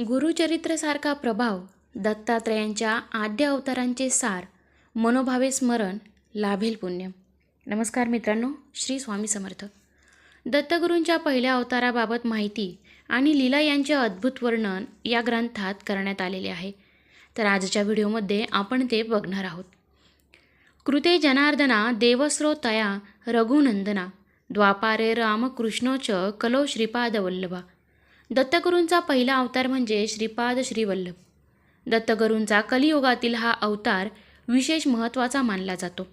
गुरुचरित्रसारखा प्रभाव दत्तात्रयांच्या आद्य अवतारांचे सार मनोभावे स्मरण लाभेल पुण्य. नमस्कार मित्रांनो श्री स्वामी समर्थ. दत्तगुरूंच्या पहिल्या अवताराबाबत माहिती आणि लीला यांचे अद्भुत वर्णन या ग्रंथात करण्यात आलेले आहे. तर आजच्या व्हिडिओमध्ये आपण ते बघणार आहोत. कृते जनार्दना देवस्रोतया रघुनंदना द्वापारे रामकृष्णोच कलो श्रीपाद वल्लभा दत्तगुरूंचा पहिला अवतार म्हणजे श्रीपाद श्रीवल्लभ. दत्तगुरूंचा कलियुगातील हा अवतार विशेष महत्त्वाचा मानला जातो.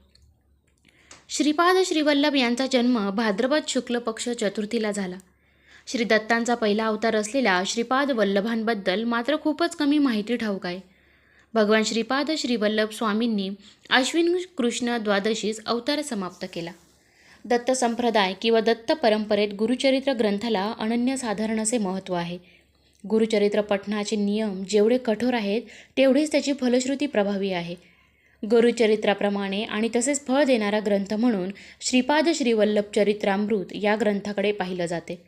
श्रीपाद श्रीवल्लभ यांचा जन्म भाद्रपद शुक्ल पक्ष चतुर्थीला झाला. श्री दत्तांचा पहिला अवतार असलेल्या श्रीपाद वल्लभांबद्दल मात्र खूपच कमी माहिती ठाऊक आहे. भगवान श्रीपाद श्रीवल्लभ स्वामींनी अश्विन कृष्ण द्वादशीस अवतार समाप्त केला. दत्त संप्रदाय किंवा दत्त परंपरेत गुरुचरित्र ग्रंथाला अनन्यसाधारण असे महत्त्व आहे. गुरुचरित्र पठणाचे नियम जेवढे कठोर आहेत तेवढीच त्याची फलश्रुती प्रभावी आहे. गुरुचरित्राप्रमाणे आणि तसेच फळ देणारा ग्रंथ म्हणून श्रीपाद श्रीवल्लभ चरित्रामृत या ग्रंथाकडे पाहिलं जाते.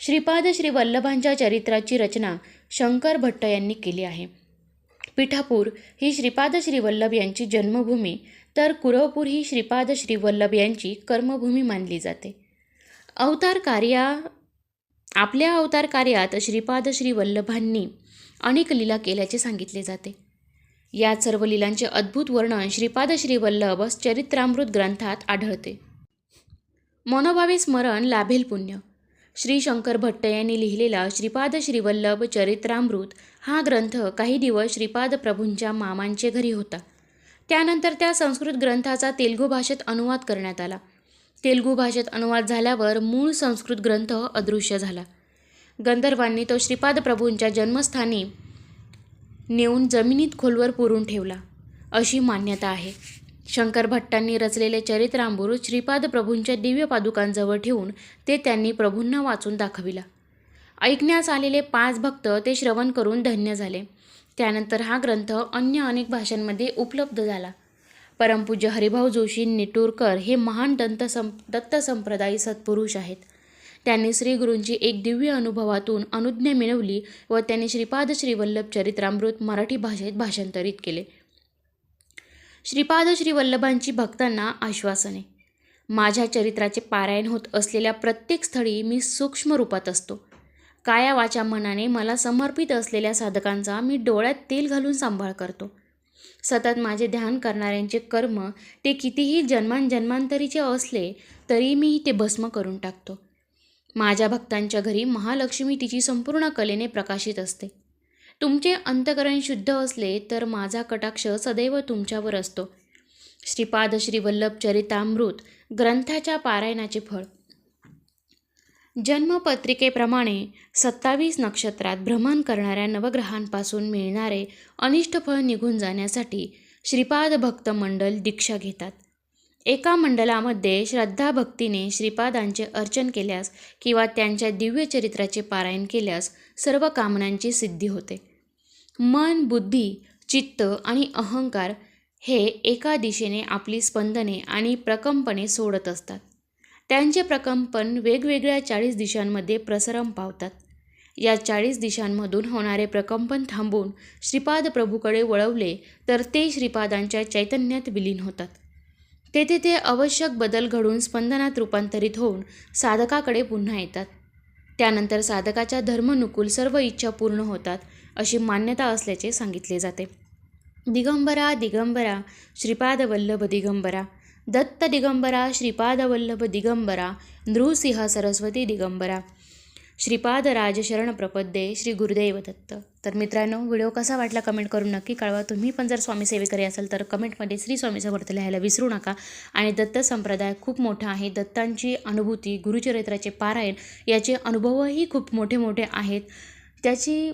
श्रीपाद श्रीवल्लभांच्या चरित्राची रचना शंकर भट्ट यांनी केली आहे. पिठापूर ही श्रीपाद श्रीवल्लभ यांची जन्मभूमी तर कुरवपूर ही श्रीपाद श्रीवल्लभ यांची कर्मभूमी मानली जाते. अवतार कार्या आपल्या अवतार कार्यात श्रीपाद श्रीवल्लभांनी अनेक लीला केल्याचे सांगितले जाते. या सर्व लीलांचे अद्भुत वर्णन श्रीपाद श्रीवल्लभ चरित्रामृत ग्रंथात आढळते. मनोभावे स्मरण लाभेल पुण्य. श्री शंकर भट्ट यांनी लिहिलेला श्रीपाद श्रीवल्लभ चरित्रामृत हा ग्रंथ काही दिवस श्रीपाद प्रभूंच्या मामांचे घरी होता. त्यानंतर त्या संस्कृत ग्रंथाचा तेलुगू भाषेत अनुवाद करण्यात आला. तेलुगू भाषेत अनुवाद झाल्यावर मूळ संस्कृत ग्रंथ अदृश्य झाला. गंधर्वांनी तो श्रीपाद प्रभूंच्या जन्मस्थानी नेऊन जमिनीत खोलवर पुरून ठेवला. अशी मान्यता आहे. शंकर भट्टांनी रचलेले चरित्रांबूर श्रीपाद प्रभूंच्या दिव्य पादुकांजवळ ठेवून ते त्यांनी प्रभूंना वाचून दाखविला. ऐकण्यास आलेले पाच भक्त ते श्रवण करून धन्य झाले. त्यानंतर हा ग्रंथ अन्य अनेक भाषांमध्ये उपलब्ध झाला. परमपूज्य हरिभाऊ जोशी निटूरकर हे महान दंत सं दत्त संप्रदायी सत्पुरुष आहेत. त्यांनी श्रीगुरूंची एक दिव्य अनुभवातून अनुज्ञा मिळवली व त्यांनी श्रीपाद श्रीवल्लभ चरित्रामृत मराठी भाषेत भाषांतरित केले. श्रीपाद श्रीवल्लभांची भक्तांना आश्वासने. माझ्या चरित्राचे पारायण होत असलेल्या प्रत्येक स्थळी मी सूक्ष्म रूपात असतो. कायावाच्या मनाने मला समर्पित असलेल्या साधकांचा मी डोळ्यात तेल घालून सांभाळ करतो. सतत माझे ध्यान करणाऱ्यांचे कर्म ते कितीही जन्मांजन्मांतरीचे असले तरी मी ते भस्म करून टाकतो. माझ्या भक्तांच्या घरी महालक्ष्मी तिची संपूर्ण कलेने प्रकाशित असते. तुमचे अंतकरण शुद्ध असले तर माझा कटाक्ष सदैव तुमच्यावर असतो. श्रीपाद श्रीवल्लभ चरितामृत ग्रंथाच्या पारायणाचे फळ. जन्मपत्रिकेप्रमाणे सत्तावीस नक्षत्रात भ्रमण करणाऱ्या नवग्रहांपासून मिळणारे अनिष्ट फळ निघून जाण्यासाठी श्रीपाद भक्त मंडल दीक्षा घेतात. एका मंडलामध्ये श्रद्धाभक्तीने श्रीपादांचे अर्चन केल्यास किंवा त्यांच्या दिव्य चरित्राचे पारायण केल्यास सर्व कामनांची सिद्धी होते. मन बुद्धी चित्त आणि अहंकार हे एका दिशेने आपली स्पंदने आणि प्रकंपने सोडत असतात. त्यांचे प्रकंपन वेगवेगळ्या चाळीस दिशांमध्ये प्रसरम पावतात. या चाळीस दिशांमधून होणारे प्रकंपन थांबून श्रीपाद प्रभूकडे वळवले तर ते श्रीपादांच्या चैतन्यात विलीन होतात. तेथे ते आवश्यक बदल घडून स्पंदनात रूपांतरित होऊन साधकाकडे पुन्हा येतात. त्यानंतर साधकाच्या धर्मनुकूल सर्व इच्छा पूर्ण होतात अशी मान्यता असल्याचे सांगितले जाते. दिगंबरा दिगंबरा श्रीपाद वल्लभ दिगंबरा दत्त दिगंबरा श्रीपादवल्लभ दिगंबरा नृसिंह सरस्वती दिगंबरा श्रीपाद राजशरण प्रपद्ये श्री गुरुदेव दत्त तर मित्रांनो व्हिडिओ कसा वाटला कमेंट करून नक्की कळवा. तुम्ही पण जर स्वामी सेवेकरी असाल तर कमेंटमध्ये श्री स्वामी समर्थ लिहायला विसरू नका. आणि दत्त संप्रदाय खूप मोठा आहे. दत्तांची अनुभूती गुरुचरित्राचे पारायण याचे अनुभवही खूप मोठे मोठे आहेत. त्याची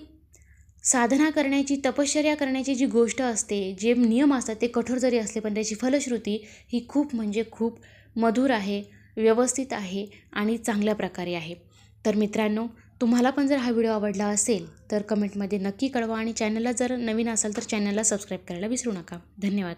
साधना करण्याची तपश्चर्या करण्याची जी गोष्ट असते जे नियम असतात ते कठोर जरी असले पण त्याची फलश्रुती ही खूप म्हणजे खूप मधुर आहे व्यवस्थित आहे आणि चांगल्या प्रकारे आहे. तर मित्रांनो तुम्हाला पण जर हा व्हिडिओ आवडला असेल तर कमेंटमध्ये नक्की कळवा आणि चॅनलला जर नवीन असाल तर चॅनलला सबस्क्राईब करायला विसरू नका. धन्यवाद.